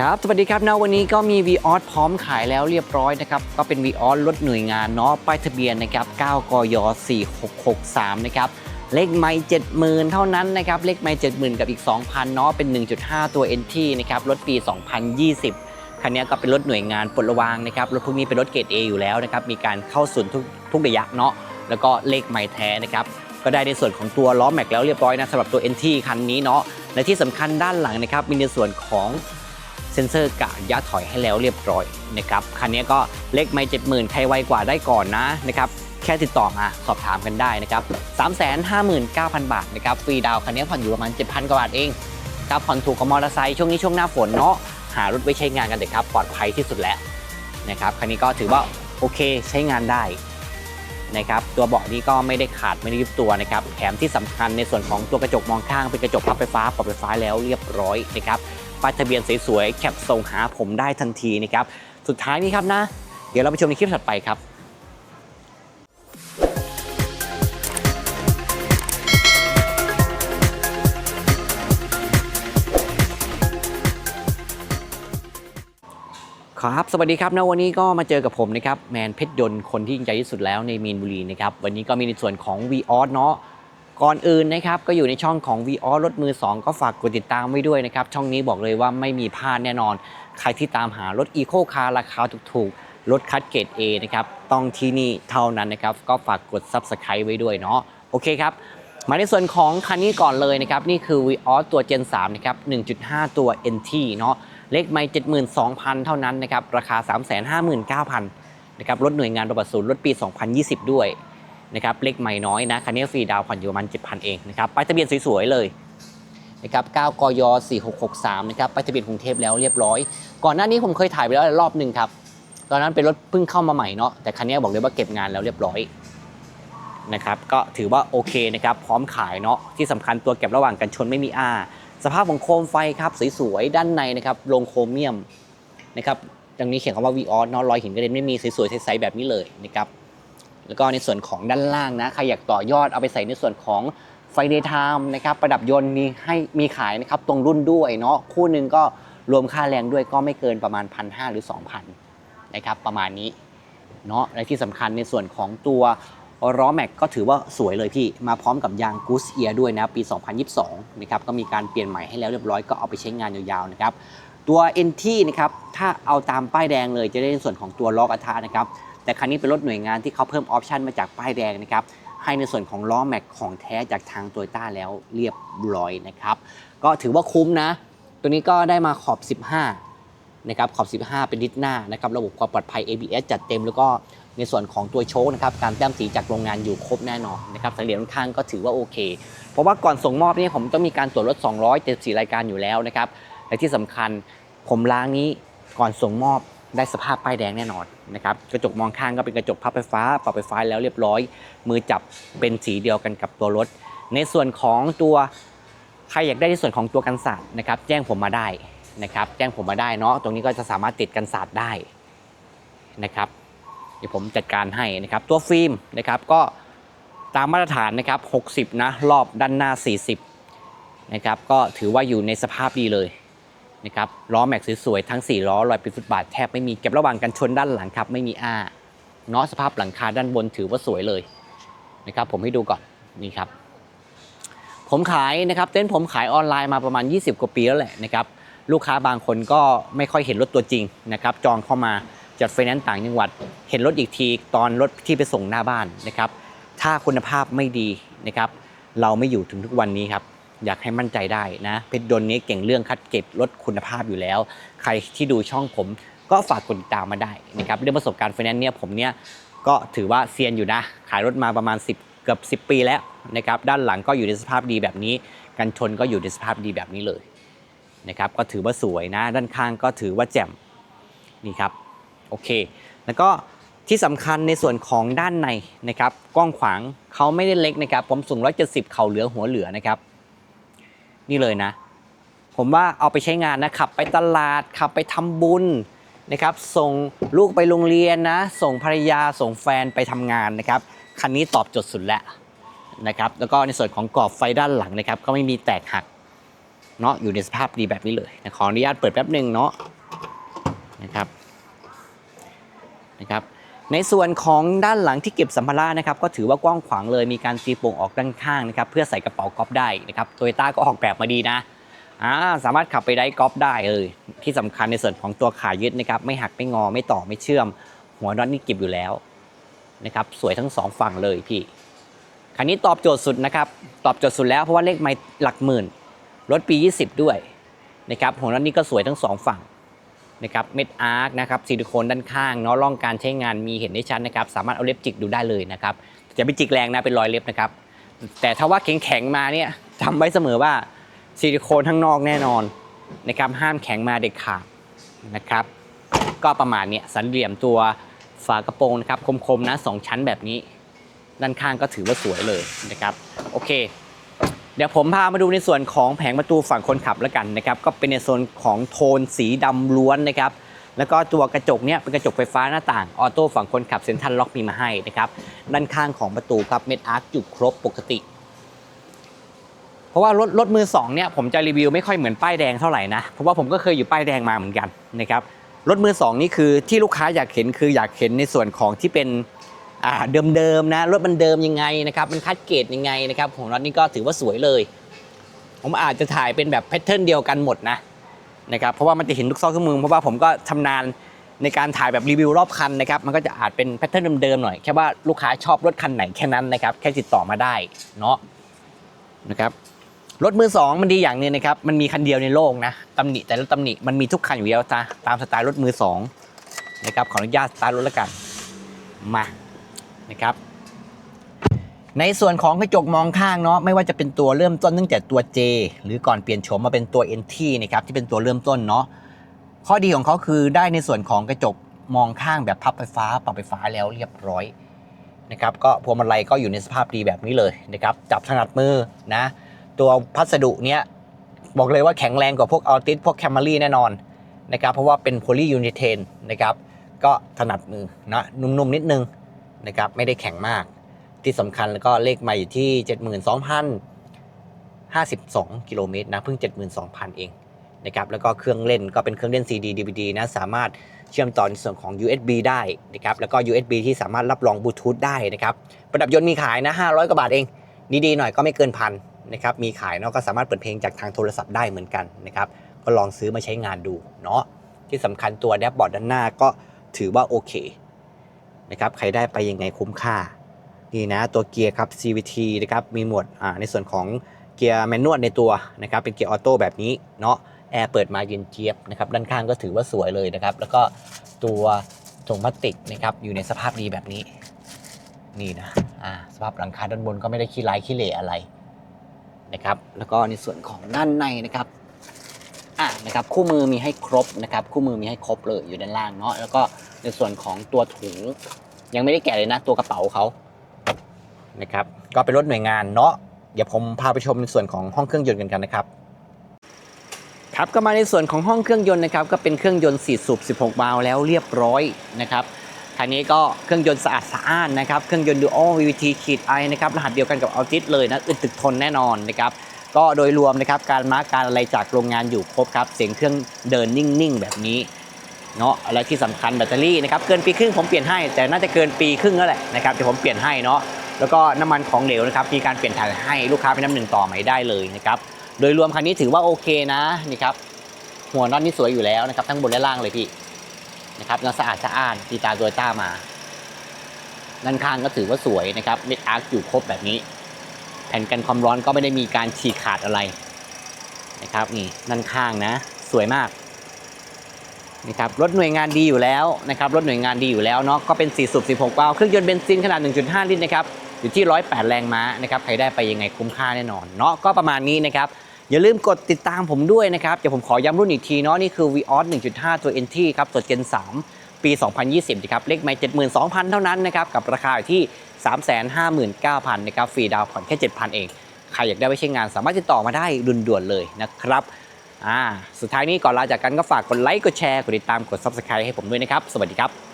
ครับ สวัสดีครับนะวันนี้ก็มี v ีออพร้อมขายแล้วเรียบร้อยนะครับ ก็เป็น v ีออรถหน่วยงานเนาะ ป้ายทะเบียนนะครับ 9 กย 4663 นะครับ เลขไม่70,000 เท่านั้นนะครับ เลขไม่70,000 กับอีก 2,000 เนาะ เป็น 1.5 ตัว NT นะครับ รถปี 2020 คันนี้ก็เป็นรถหน่วยงานปลดระวางนะครับ รถพวกนี้เป็นรถเกรด A อยู่แล้วนะครับ มีการเข้าศูนย์ทุกทุกระยะเนาะ แล้วก็เลขไม่แท้นะครับ ก็ได้ในส่วนของตัวล้อแม็กแล้วเรียบร้อยนะสำหรับตัว NT คันนี้เนาะ และที่สำคัญด้านหลังนะครับ มีในส่วนของ เซ็นเซอร์กะระยะถอยให้แล้วเรียบร้อยนะครับคันนี้ก็เลขไม่เจ็ดหมื่นใครไวกว่าได้ก่อนนะนะครับแค่ติดต่อมาสอบถามกันได้นะครับ3 5 9 0 0 0 บาทนะครับฟรีดาวน์คันนี้ผ่อนอยู่ประมาณ 7,000 กว่าบาทเองครับผ่อนถูกกับมอเตอร์ไซค์ช่วงนี้ช่วงหน้าฝนเนาะหารถไว้ใช้งานกันเถอะครับปลอดภัยที่สุดแล้วนะครับคันนี้ก็ถือว่าโอเคใช้งานได้นะครับตัวเบาะนี้ก็ไม่ได้ขาดไม่ได้ยุบตัวนะครับแถมที่สำคัญในส่วนของตัวกระจกมองข้างเป็นกระจกพับไฟฟ้าปรับไฟฟ้าแล้วเรียบร้อยนะครับ ป้ายทะเบียนสวยๆแคปส่งหาผมได้ทันทีนะครับ สุดท้ายนี้ครับนะ เดี๋ยวเราไปชมในคลิปถัดไปครับครับ สวัสดีครับนะวันนี้ก็มาเจอกับผมนะครับแมนเพชรยนต์คนที่ยิ่งใหญ่ที่สุดแล้วในมีนบุรีนะครับวันนี้ก็มีในส่วนของ v ีออสเนาะ ก่อนอื่นนะครับก็อยู่ในช่องของ v ีออรถมือ 2 ก็ฝากกดติดตามไว้ด้วยนะครับ ช่องนี้บอกเลยว่าไม่มีพลาดแน่นอน ใครที่ตามหารถอีโคคาร์ราคาถูกๆ รถคัดเกรด A นะครับ ต้องที่นี่เท่านั้นนะครับ ก็ฝากกด Subscribe ไว้ด้วยเนาะโอเคครับ มาในส่วนของคันนี้ก่อนเลยนะครับ นี่คือ v ีออตัว Gen 3นะครับ 1.5 ตัว NT เนาะเลขไม่72,000 เท่านั้นนะครับราคา 359,000นะครับรถหน่วยงานประบัติศูนย์รถปี 2020 ด้วย นะครับเลขใหม่น้อยนะคันนี้ฟรีดาวผ่อนอยู่ประมาณ7,000 เองนะครับป้ายทะเบียนสวยๆเลยนะครับ9กย4663นะครับป้ายทะเบียนกรุงเทพแล้วเรียบร้อย ก่อนหน้านี้ผมเคยถ่ายไปแล้วรอบหนึ่งครับ ตอนนั้นเป็นรถเพิ่งเข้ามาใหม่เนาะแต่คันนี้บอกเลยว่าเก็บงานแล้วเรียบร้อยนะครับก็ถือว่าโอเคนะครับพร้อมขายเนาะที่สำคัญตัวเก็บระหว่างกันชนไม่มีอ้าสภาพของโคมไฟครับสวยๆด้านในนะครับลงโครเมียมนะครับตรงนี้เขียนคำว่า v ีออเนาะรอยหินกระเด็นไม่มีสวยๆใสๆแบบนี้เลยนะครับ แล้วก็ในส่วนของด้านล่างนะใครอยากต่อยอดเอาไปใส่ในส่วนของไฟเดย์ไทม์นะครับประดับยนต์มีให้มีขายนะครับตรงรุ่นด้วยเนาะคู่หนึ่งก็รวมค่าแรงด้วยก็ไม่เกินประมาณ 1 5 0 0 หรือ 2,000นะครับประมาณนี้เนาะและที่สำคัญในส่วนของตัวล้อแม็กก็ถือว่าสวยเลยพี่ มาพร้อมกับยางกูสเอียด้วยนะ ปี 2022 นะครับ ก็มีการเปลี่ยนใหม่ให้แล้วเรียบร้อยก็เอาไปใช้งานยาวๆนะครับ ตัว NT นะครับ ถ้าเอาตามป้ายแดงเลยจะได้ในส่วนของตัวล้อกระทะนะครับ แต่คันนี้เป็นรถหน่วยงานที่เขาเพิ่มออปชันมาจากป้ายแดงนะครับให้ในส่วนของล้อแม็กของแท้จากทางโตโยต้าแล้วเรียบร้อยนะครับ ก็ถือว่าคุ้มนะ ตัวนี้ก็ได้มาขอบ 15 นะครับ ขอบ 15 เป็นดิสหน้านะครับ ระบบความปลอดภัย ABS จัดเต็มแล้วก็ในส่วนของตัวโชคนะครับ การแต้มสีจากโรงงานอยู่ครบแน่นอนนะครับสังเกตด้านข้างก็ถือว่าโอเค เพราะว่าก่อนส่งมอบนี่ผมต้องมีการตรวจรถ 274 รายการอยู่แล้วนะครับ และที่สำคัญผมล้างนี้ก่อนส่งมอบ ได้สภาพป้ายแดงแน่นอนนะครับกระจกมองข้างก็เป็นกระจกพับไฟฟ้าปรับไฟฟ้าแล้วเรียบร้อย มือจับเป็นสีเดียวกันกับตัวรถ ในส่วนของตัวใครอยากได้ในส่วนของตัวกันศาสตร์นะครับ แจ้งผมมาได้นะครับ แจ้งผมมาได้เนาะตรงนี้ก็จะสามารถติดกันศาสตร์ได้นะครับเดี๋ยวผมจัดการให้นะครับตัวฟิล์มนะครับก็ตามมาตรฐานนะครับ 60 นะ รอบด้านหน้า 40 นะครับ ก็ถือว่าอยู่ในสภาพดีเลย นะครับล้อแม็กซ์สวยๆทั้ง 4 ล้อรอยปิดฟุตบาทแทบไม่มีเก็บระหว่างกันชนด้านหลังครับไม่มีอ้าเนาะสภาพหลังคาด้านบนถือว่าสวยเลยนะครับผมให้ดูก่อนนี่ครับผมขายนะครับเต้นผมขายออนไลน์มาประมาณ 20 กว่าปีแล้วแหละนะครับลูกค้าบางคนก็ไม่ค่อยเห็นรถตัวจริงนะครับจองเข้ามาจัดไฟแนนซ์ต่างจังหวัด เห็นรถอีกทีตอนรถที่ไปส่งหน้าบ้านนะครับถ้าคุณภาพไม่ดีนะครับเราไม่อยู่ถึงทุกวันนี้ครับ อยากให้มั่นใจได้นะ เพชรดนนี้เก่งเรื่องคัดเก็บรถคุณภาพอยู่แล้ว ใครที่ดูช่องผมก็ฝากกดติดตามมาได้นะครับเรื่องประสบการณ์ไฟแนนซ์เนี่ยผมเนี่ยก็ถือว่าเซียนอยู่นะ ขายรถมาประมาณ 10 เกือบ 10 ปีแล้วนะครับด้านหลังก็อยู่ในสภาพดีแบบนี้ กันชนก็อยู่ในสภาพดีแบบนี้เลยนะครับก็ถือว่าสวยนะ ด้านข้างก็ถือว่าแจ่มนี่ครับโอเค แล้วก็ที่สำคัญในส่วนของด้านในนะครับกว้างขวางเขาไม่ได้เล็กนะครับ ผมสูง 170 เข่าเหลือหัวเหลือนะครับ นี่เลยนะ ผมว่าเอาไปใช้งานนะขับไปตลาดขับไปทำบุญนะครับ ส่งลูกไปโรงเรียนนะ ส่งภรรยาส่งแฟนไปทำงานนะครับ คันนี้ตอบโจทย์สุดแล้วนะครับ แล้วก็ในส่วนของกรอบไฟด้านหลังนะครับ ก็ไม่มีแตกหักเนาะอยู่ในสภาพดีแบบนี้เลยนะขออนุญาตเปิดแป๊บหนึ่งเนาะนะครับนะครับ ในส่วนของด้านหลังที่เก็บสัมภาระนะครับก็ถือว่ากว้างขวางเลยมีการตีโป่งออกด้านข้างนะครับเพื่อใส่กระเป๋ากอล์ฟได้นะครับโตโยต้าก็ออกแบบมาดีนะอ่าสามารถขับไปได้กอล์ฟได้เลย ที่สำคัญในส่วนของตัวขายึดนะครับไม่หักไม่งอไม่ต่อไม่เชื่อม หัวน็อตนี่เก็บอยู่แล้วนะครับสวยทั้งสองฝั่งเลยพี่คันนี้ตอบโจทย์สุดนะครับตอบโจทย์สุดแล้วเพราะว่าเลขไม่หลักหมื่นรถปี 20 ด้วยนะครับหัวน็อตนี่ก็สวยทั้งสองฝั่ง นะครับเม็ดอาร์คนะครับซิลิโคนด้านข้างเนาะร่องการใช้งานมีเห็นได้ชัดนะครับ สามารถเอาเล็บจิกดูได้เลยนะครับจะไม่จิกแรงนะเป็นรอยเล็บนะครับ แต่ถ้าว่าแข็งๆมาเนี่ยจำไว้เสมอว่าซิลิโคนข้งนอกแน่นอนนะครับห้ามแข็งมาเด็ดขาดนะครับ ก็ประมาณเนี้ยสันเหลี่ยมตัวฝากระโปรงนะครับคมๆนะสองชั้นแบบนี้ ด้านข้างก็ถือว่าสวยเลยนะครับ โอเค เดี๋ยวผมพามาดูในส่วนของแผงประตูฝั่งคนขับแล้วกันนะครับ ก็เป็นในโซนของโทนสีดำล้วนนะครับ แล้วก็ตัวกระจกเนี่ยเป็นกระจกไฟฟ้าหน้าต่างออโต้ฝั่งคนขับเซ็นทรัลล็อกมีมาให้นะครับ ด้านข้างของประตูครับเม็ดอาร์คอยู่ครบปกติ เพราะว่ารถรถมือสองเนี่ยผมจะรีวิวไม่ค่อยเหมือนป้ายแดงเท่าไหร่นะ เพราะว่าผมก็เคยอยู่ป้ายแดงมาเหมือนกันนะครับ รถมือสองนี่คือที่ลูกค้าอยากเห็นคืออยากเห็นในส่วนของที่เป็น เดิมๆนะรถมันเดิมยังไงนะครับมันคัดเกรดยังไงนะครับของรถนี่ก็ถือว่าสวยเลย ผมอาจจะถ่ายเป็นแบบแพทเทิร์นเดียวกันหมดนะนะครับเพราะว่ามันจะเห็นทุกซอกทุกมุมเพราะว่าผมก็ชำนาญในการถ่ายแบบรีวิวรอบคันนะครับมันก็จะอาจเป็นแพทเทิร์นเดิมๆหน่อยแค่ว่าลูกค้าชอบรถคันไหนแค่นั้นนะครับแค่ติดต่อมาได้เนาะนะครับรถมือสองมันดีอย่างนึงนะครับมันมีคันเดียวในโลกนะตำหนิแต่ละตำหนิมันมีทุกคันอยู่แล้วจ้าตามสไตล์รถมือสองนะครับขออนุญาตสตาร์ทรถแล้วกันมา นะครับ ในส่วนของกระจกมองข้างเนาะไม่ว่าจะเป็นตัวเริ่มต้นตั้งแต่ตัว J หรือก่อนเปลี่ยนโฉมมาเป็นตัว NT นะครับที่เป็นตัวเริ่มต้นเนาะข้อดีของเขาคือได้ในส่วนของกระจกมองข้างแบบพับไฟฟ้าปรับไฟฟ้าแล้วเรียบร้อยนะครับก็พวงมาลัยก็อยู่ในสภาพดีแบบนี้เลยนะครับจับถนัดมือนะตัวพัสดุเนี้ยบอกเลยว่าแข็งแรงกว่าพวกอัลติสพวกแคม r รี่แน่นอนนะครับเพราะว่าเป็นโพลียูนิเทนนะครับก็ถนัดมือนะนุ่มๆนิดนึง นะครับไม่ได้แข็งมาก ที่สำคัญแล้วก็เลขมาอยู่ที่ 72,052 กิโลเมตรนะเพิ่ง 72,000 เองนะครับแล้วก็เครื่องเล่นก็เป็นเครื่องเล่น CD DVD นะสามารถเชื่อมต่อในส่วนของ USB ได้นะครับแล้วก็ USB ที่สามารถรับรองบลูทูธได้นะครับประดับยนต์มีขายนะ500 กว่าบาทเอง ดีๆหน่อยก็ไม่เกินพันนะครับมีขายเนาะก็สามารถเปิดเพลงจากทางโทรศัพท์ได้เหมือนกันนะครับก็ลองซื้อมาใช้งานดูเนาะที่สำคัญตัวแดชบอร์ดด้านหน้าก็ถือว่าโอเค นะครับใครได้ไปยังไงคุ้มค่านี่นะตัวเกียร์ครับ CVT นะครับมีหมวดอ่าในส่วนของเกียร์แมนนวลในตัวนะครับเป็นเกียร์ออโต้แบบนี้เนาะแอร์เปิดมาเย็นเจี๊ยบนะครับด้านข้างก็ถือว่าสวยเลยนะครับ แล้วก็ตัวถุงพลาสติกนะครับอยู่ในสภาพดีแบบนี้นี่นะอ่าสภาพหลังคาด้านบนก็ไม่ได้ขี้ลายขี้เหร่อะไรนะครับ แล้วก็ในส่วนของด้านในนะครับ นะครับคู่มือมีให้ครบนะครับคู่มือมีให้ครบเลยอยู่ด้านล่างเนาะแล้วก็ในส่วนของตัวถุง ยังไม่ได้แกะเลยนะตัวกระเป๋าเขานะครับก็เป็นรถหน่วยงานเนาะเดี๋ยวผมพาไปชมในส่วนของห้องเครื่องยนต์กันกันนะครับครับก็มาในส่วนของห้องเครื่องยนต์นะครับก็เป็นเครื่องยนต์4สูบ16วาล์วแล้วเรียบร้อยนะครับคันนี้ก็เครื่องยนต์สะอาดสะอ้านนะครับเครื่องยนต์ Dual VVT ขีดไอนะครับรหัสเดียวกันกับ Altis เลยนะอึดตึกทนแน่นอนนะครับ ก็โดยรวมนะครับการมาร์กการอะไรจากโรงงานอยู่ครบครับเสียงเครื่องเดินนิ่งๆแบบนี้เนาะและที่สำคัญแบตเตอรี่นะครับเกินปีครึ่งผมเปลี่ยนให้ แต่น่าจะเกินปีครึ่งแล้วแหละนะครับเดี๋ยวผมเปลี่ยนให้เนาะแล้วก็น้ำมันของเหลวนะครับมีการเปลี่ยนถ่ายให้ลูกค้าเป็นน้ำหนึ่งต่อใหม่ได้เลยนะครับโดยรวมคันนี้ถือว่าโอเคนะนี่ครับหัวน็อตนี่สวยอยู่แล้วนะครับทั้งบนและล่างเลยพี่นะครับแล้วสะอาดสะอ้านตีตาโดยต้ามาด้านข้างก็ถือว่าสวยนะครับเม็ดอาร์คอยู่ครบแบบนี้ แผ่นกันความร้อนก็ไม่ได้มีการฉีกขาดอะไรนะครับนี่ด้านข้างนะ สวยมากนะครับรถหน่วยงานดีอยู่แล้วนะครับรถหน่วยงานดีอยู่แล้วเนาะก็เป็น4สูบ16วาล์วเครื่องยนต์เบนซินขนาด 1.5 ลิตรนะครับอยู่ที่ 108 แรงม้านะครับใครได้ไปยังไงคุ้มค่าแน่นอนเนาะก็ประมาณนี้นะครับ อย่าลืมกดติดตามผมด้วยนะครับ เดี๋ยวผมขอย้ำรุ่นอีกทีเนาะนี่คือ Vios 1.5 ตัว NT ครับตัว Gen 3 ปี 2020นะครับเลขไม่72,000 เท่านั้นนะครับ กับราคาอยู่ที่ 359,000นะครับฟรีดาวน์ผ่อนแค่ 7,000 เอง ใครอยากได้ไปใช้งานสามารถติดต่อมาได้ด่วนๆเลยนะครับอ่าสุดท้ายนี้ก่อนลาจากกันก็ฝากกดไลค์กดแชร์กดติดตามกด Subscribe ให้ผมด้วยนะครับ สวัสดีครับ